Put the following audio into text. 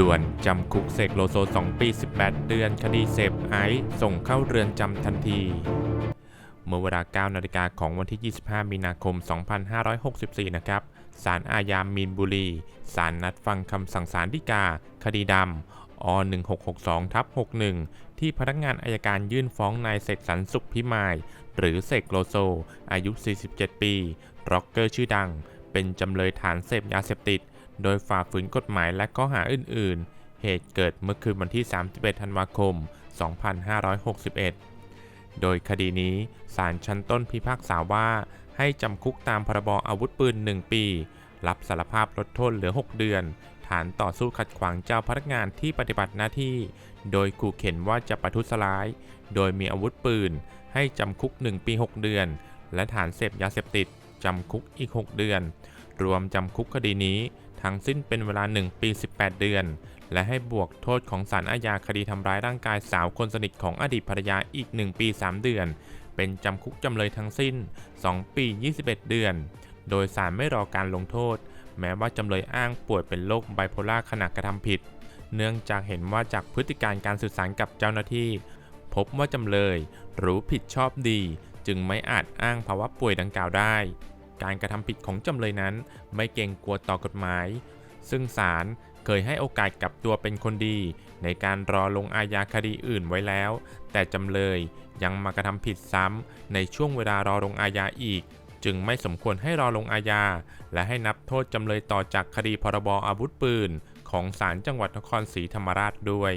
ด่วน จำคุกเสกโลโซ 2 ปี 18 เดือน คดีเสพไอซ์ส่งเข้าเรือนจำทันที เมื่อเวลา 9 นาฬิกาของวันที่ 25 มีนาคม 2564 นะครับศาลอาญามีนบุรีศาลนัดฟังคำสั่งศาลฎีกา คดีดำอ1662ทับ61 ที่พนักงานอายการยื่นฟ้องนายเสกสรรสุขพิมาย หรือเสกโลโซ อายุ 47 ปีร็อกเกอร์ชื่อดัง เป็นจำเลยฐานเสพยาเสพติด โดยฝ่าฝืนกฎหมายและข้อหาอื่น ๆ เหตุเกิดเมื่อคืนวันที่ 31 ธันวาคม 2561 โดยคดีนี้ศาลชั้นต้นพิพากษาว่า ให้จำคุกตามพรบอาวุธปืน 1 ปี รับสารภาพลดโทษเหลือ 6 เดือน ฐานต่อสู้ขัดขวางเจ้าพนักงานที่ปฏิบัติหน้าที่ โดยขู่เข็นว่าจะประทุษร้าย โดยมีอาวุธปืน ให้จำคุก 1 ปี 6 เดือน และฐานเสพยาเสพติดจำคุกอีก 6 เดือน รวมจำคุกคดีนี้ ทั้งสิ้นเป็นเวลา 1 ปี 18 เดือน และให้บวกโทษของศาลอาญาคดีทำร้ายร่างกายสาวคนสนิทของอดีตภรรยาอีก 1 ปี 3 เดือน เป็นจำคุกจำเลยทั้งสิ้น 2 ปี 21 เดือน โดยศาลไม่รอการลงโทษ แม้ว่าจำเลยอ้างป่วยเป็นโรคไบโพล่าขณะกระทำผิด เนื่องจากเห็นว่าจากพฤติการการสื่อสารกับเจ้าหน้าที่ พบว่าจำเลยรู้ผิดชอบดี จึงไม่อาจอ้างภาวะป่วยดังกล่าวได้ การกระทำผิดของจำเลยนั้น ไม่เกรงกลัวต่อกฎหมาย ซึ่งศาลเคยให้โอกาสกลับตัวเป็นคนดี ในการรอลงอาญาคดีอื่นไว้แล้ว แต่จำเลยยังมากระทำผิดซ้ำในช่วงเวลารอลงอาญาอีก จึงไม่สมควรให้รอลงอาญา และให้นับโทษจำเลยต่อจากคดีพรบอาวุธปืน ของศาลจังหวัดนครศรีธรรมราชด้วย